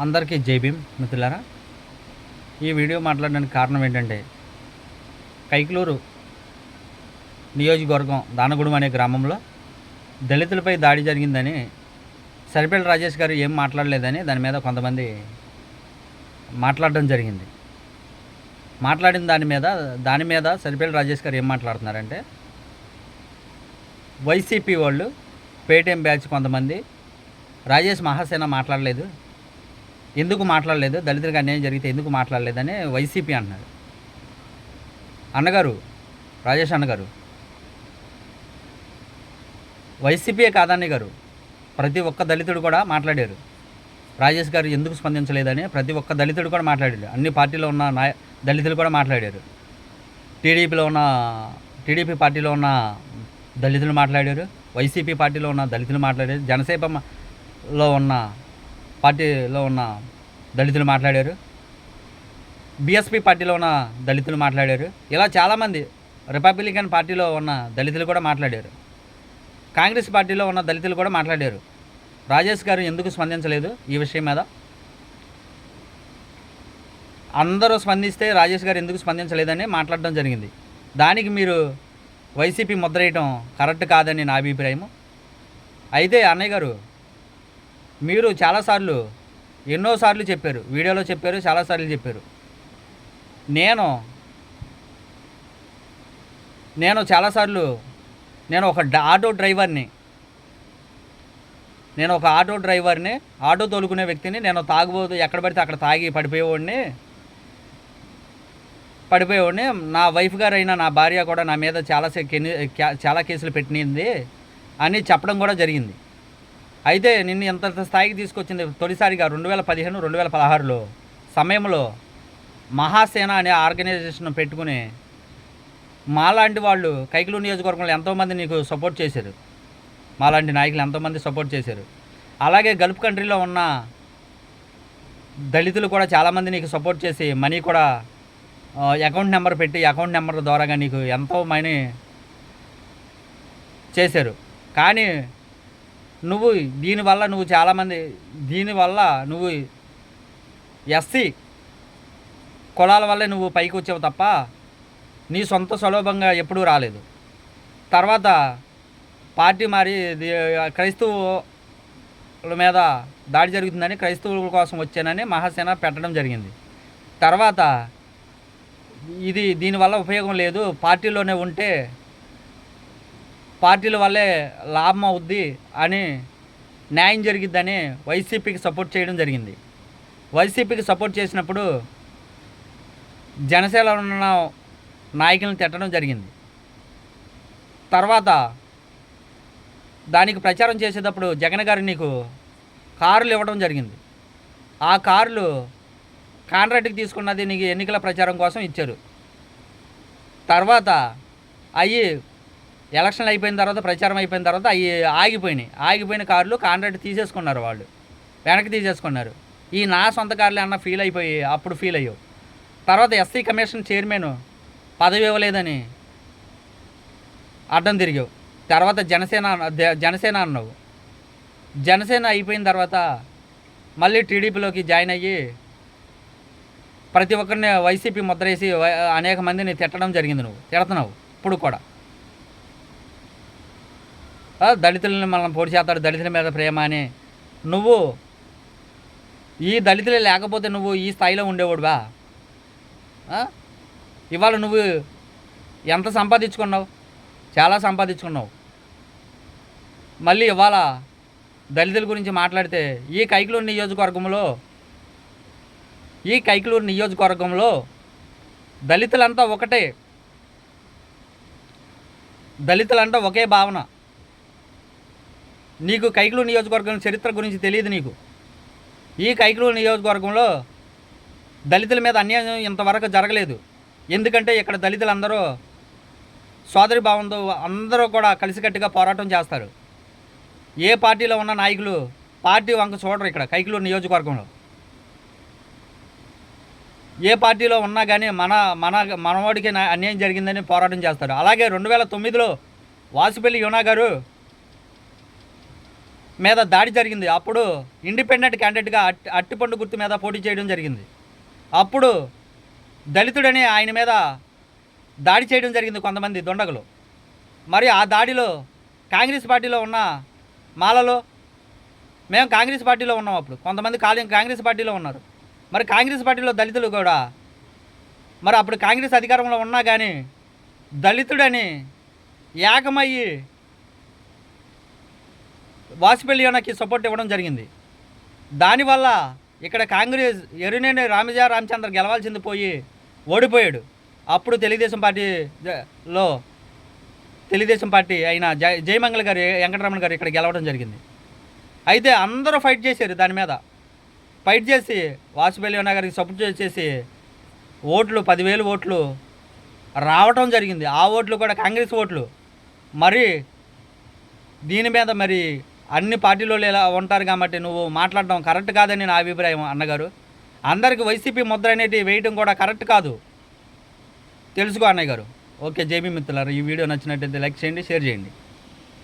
అందరికీ జై భీమ్ మిత్రులారా. ఈ వీడియో మాట్లాడడానికి కారణం ఏంటంటే కైకలూరు నియోజకవర్గం దానగూడెం అనే గ్రామంలో దళితులపై దాడి జరిగిందని సరిపల్లి రాజేష్ గారు ఏం మాట్లాడలేదని దాని మీద కొంతమంది మాట్లాడడం జరిగింది. మాట్లాడిన దాని మీద దాని మీద సరిపల్లి రాజేష్ గారు ఏం మాట్లాడుతున్నారంటే వైసీపీ వాళ్ళు పేటీఎం బ్యాచ్ కొంతమంది రాజేష్ మహాసేన మాట్లాడలేదు ఎందుకు మాట్లాడలేదు? దళితులకు అన్యాయం జరిగితే ఎందుకు మాట్లాడలేదని వైసీపీ అన్నాడు అన్నగారు రాజేష్ అన్నగారు వైసీపీయే కాదన్న గారు ప్రతి ఒక్క దళితుడు కూడా మాట్లాడారు. రాజేష్ గారు ఎందుకు స్పందించలేదని ప్రతి ఒక్క దళితుడు కూడా మాట్లాడారు అన్ని పార్టీలో ఉన్న నాయ దళితులు కూడా మాట్లాడారు. టీడీపీలో ఉన్న టీడీపీ పార్టీలో ఉన్న దళితులు మాట్లాడారు. వైసీపీ పార్టీలో ఉన్న దళితులు మాట్లాడారు. జనసేపలో ఉన్న పార్టీలో ఉన్న దళితులు మాట్లాడారు. బీఎస్పీ పార్టీలో ఉన్న దళితులు మాట్లాడారు. ఇలా చాలామంది రిపబ్లికన్ పార్టీలో ఉన్న దళితులు కూడా మాట్లాడారు. కాంగ్రెస్ పార్టీలో ఉన్న దళితులు కూడా మాట్లాడారు. రాజేష్ గారు ఎందుకు స్పందించలేదు ఈ విషయం మీద? అందరూ స్పందిస్తే రాజేష్ గారు ఎందుకు స్పందించలేదని మాట్లాడడం జరిగింది. దానికి మీరు వైసీపీ ముద్ర వేయటం కరెక్ట్ కాదని నా అభిప్రాయం అయితే అన్నయ్య గారు మీరు చాలాసార్లు ఎన్నోసార్లు చెప్పారు వీడియోలో చెప్పారు చాలాసార్లు చెప్పారు. నేను నేను చాలాసార్లు నేను ఒక ఆటో డ్రైవర్ని నేను ఒక ఆటో డ్రైవర్ని ఆటో తోలుకునే వ్యక్తిని నేను తాగబోదు ఎక్కడ పడితే అక్కడ తాగి పడిపోయేవాడిని. పడిపోయేవాడిని. నా వైఫ్ గారైనా నా భార్య కూడా నా మీద చాలా చాలా కేసులు పెట్టింది అని చెప్పడం కూడా జరిగింది. అయితే నిన్ను ఎంత స్థాయికి తీసుకొచ్చింది? తొలిసారిగా రెండు వేల పదిహేను రెండు వేల పదహారులో సమయంలో మహాసేన అనే ఆర్గనైజేషన్ పెట్టుకుని మాలాంటి వాళ్ళు కైకిలు నియోజకవర్గంలో ఎంతోమంది నీకు సపోర్ట్ చేశారు. మాలాంటి నాయకులు ఎంతోమంది సపోర్ట్ చేశారు. అలాగే గల్ఫ్ కంట్రీలో ఉన్న దళితులు కూడా చాలామంది నీకు సపోర్ట్ చేసి మనీ కూడా అకౌంట్ నెంబర్ పెట్టి అకౌంట్ నెంబర్ ద్వారాగా నీకు ఎంతో మనీ చేశారు. కానీ నువ్వు దీనివల్ల నువ్వు చాలామంది దీనివల్ల నువ్వు ఎస్సీ కులాల వల్లే నువ్వు పైకి వచ్చావు తప్ప నీ సొంత సులభంగా ఎప్పుడూ రాలేదు. తర్వాత పార్టీ మారి క్రైస్తవుల మీద దాడి జరుగుతుందని క్రైస్తవుల కోసం వచ్చానని మహాసేన పెట్టడం జరిగింది. తర్వాత ఇది దీనివల్ల ఉపయోగం లేదు. పార్టీలోనే ఉంటే పార్టీల వల్లే లాభం అవుద్ది అని న్యాయం జరిగిద్దని వైసీపీకి సపోర్ట్ చేయడం జరిగింది. వైసీపీకి సపోర్ట్ చేసినప్పుడు జనసేన ఉన్న నాయకులను తిట్టడం జరిగింది. తర్వాత దానికి ప్రచారం చేసేటప్పుడు జగన్ గారు నీకు కారులు ఇవ్వడం జరిగింది. ఆ కార్లు కాంట్రాక్ట్కి తీసుకున్నది నీకు ఎన్నికల ప్రచారం కోసం ఇచ్చారు. తర్వాత అవి ఎలక్షన్ అయిపోయిన తర్వాత ప్రచారం అయిపోయిన తర్వాత అవి ఆగిపోయినాయి. ఆగిపోయిన కార్లు కాంట్రాక్ట్ తీసేసుకున్నారు వాళ్ళు. వెనక్కి తీసేసుకున్నారు. ఈ నా సొంత కార్లే అన్న ఫీల్ అయిపోయి అప్పుడు ఫీల్ అయ్యావు. తర్వాత ఎస్సీ కమిషన్ చైర్మన్ పదవి ఇవ్వలేదని అడ్డం తిరిగావు. తర్వాత జనసేన జనసేన అన్నావు. జనసేన అయిపోయిన తర్వాత మళ్ళీ టీడీపీలోకి జాయిన్ అయ్యి ప్రతి ఒక్కరిని వైసీపీ ముద్రేసి అనేక మందిని తిట్టడం జరిగింది నువ్వు. తిడుతున్నావు. ఇప్పుడు కూడా. దళితులను మనం పొడి చేస్తాడు దళితుల మీద ప్రేమ అని. నువ్వు ఈ దళితులు లేకపోతే నువ్వు ఈ స్థాయిలో ఉండేవాడువా ఇవాళ నువ్వు ఎంత సంపాదించుకున్నావు? చాలా సంపాదించుకున్నావు. మళ్ళీ ఇవాళ దళితుల గురించి మాట్లాడితే ఈ కైకలూరు నియోజకవర్గంలో ఈ కైకలూరు నియోజకవర్గంలో దళితులంతా ఒకటే. దళితులంతా ఒకే భావన. నీకు కైకులు నియోజకవర్గం చరిత్ర గురించి తెలియదు నీకు. ఈ కైకులు నియోజకవర్గంలో దళితుల మీద అన్యాయం ఇంతవరకు జరగలేదు. ఎందుకంటే ఇక్కడ దళితులందరూ సోదరి భావంతో అందరూ కూడా కలిసికట్టుగా పోరాటం చేస్తారు. ఏ పార్టీలో ఉన్న నాయకులు పార్టీ వంక చూడరు ఇక్కడ కైకులూరు నియోజకవర్గంలో. ఏ పార్టీలో ఉన్నా కానీ మన మన మనవాడికి అన్యాయం జరిగిందని పోరాటం చేస్తారు. అలాగే రెండు వేల తొమ్మిదిలో వాసుపల్లి యునా గారు మీద దాడి జరిగింది. అప్పుడు ఇండిపెండెంట్ క్యాండిడేట్గా అట్టి అట్టిపండు గుర్తు మీద పోటీ చేయడం జరిగింది. అప్పుడు దళితుడని ఆయన మీద దాడి చేయడం జరిగింది కొంతమంది దొండగలు. మరి ఆ దాడిలో కాంగ్రెస్ పార్టీలో ఉన్న మాలలో మేము కాంగ్రెస్ పార్టీలో ఉన్నాం అప్పుడు. కొంతమంది కాలేం కాంగ్రెస్ పార్టీలో ఉన్నారు. మరి కాంగ్రెస్ పార్టీలో దళితులు కూడా మరి అప్పుడు కాంగ్రెస్ అధికారంలో ఉన్నా కానీ దళితుడని ఏకమయ్యి వాసుపల్లి సపోర్ట్ ఇవ్వడం జరిగింది. దానివల్ల ఇక్కడ కాంగ్రెస్ ఎరునేని రామజా రామచంద్ర గెలవాల్సింది పోయి ఓడిపోయాడు. అప్పుడు తెలుగుదేశం పార్టీ లో తెలుగుదేశం పార్టీ అయిన జయ జయమంగళ గారు వెంకటరమణ గారు ఇక్కడ గెలవడం జరిగింది. అయితే అందరూ ఫైట్ చేశారు దాని మీద. ఫైట్ చేసి వాసుపల్లి గారికి సపోర్ట్ చేసి ఓట్లు పదివేలు ఓట్లు రావటం జరిగింది. ఆ ఓట్లు కూడా కాంగ్రెస్ ఓట్లు. మరి దీని మీద మరి అన్ని పార్టీలో ఇలా ఉంటారు కాబట్టి నువ్వు మాట్లాడడం కరెక్ట్ కాదని నా అభిప్రాయం అన్నగారు. అందరికి వైసీపీ ముద్ర అనేది వేయడం కూడా కరెక్ట్ కాదు. తెలుసుకో అన్నయ్య గారు. ఓకే జేబీ మిత్రులారు ఈ వీడియో నచ్చినట్టయితే లైక్ చేయండి షేర్ చేయండి.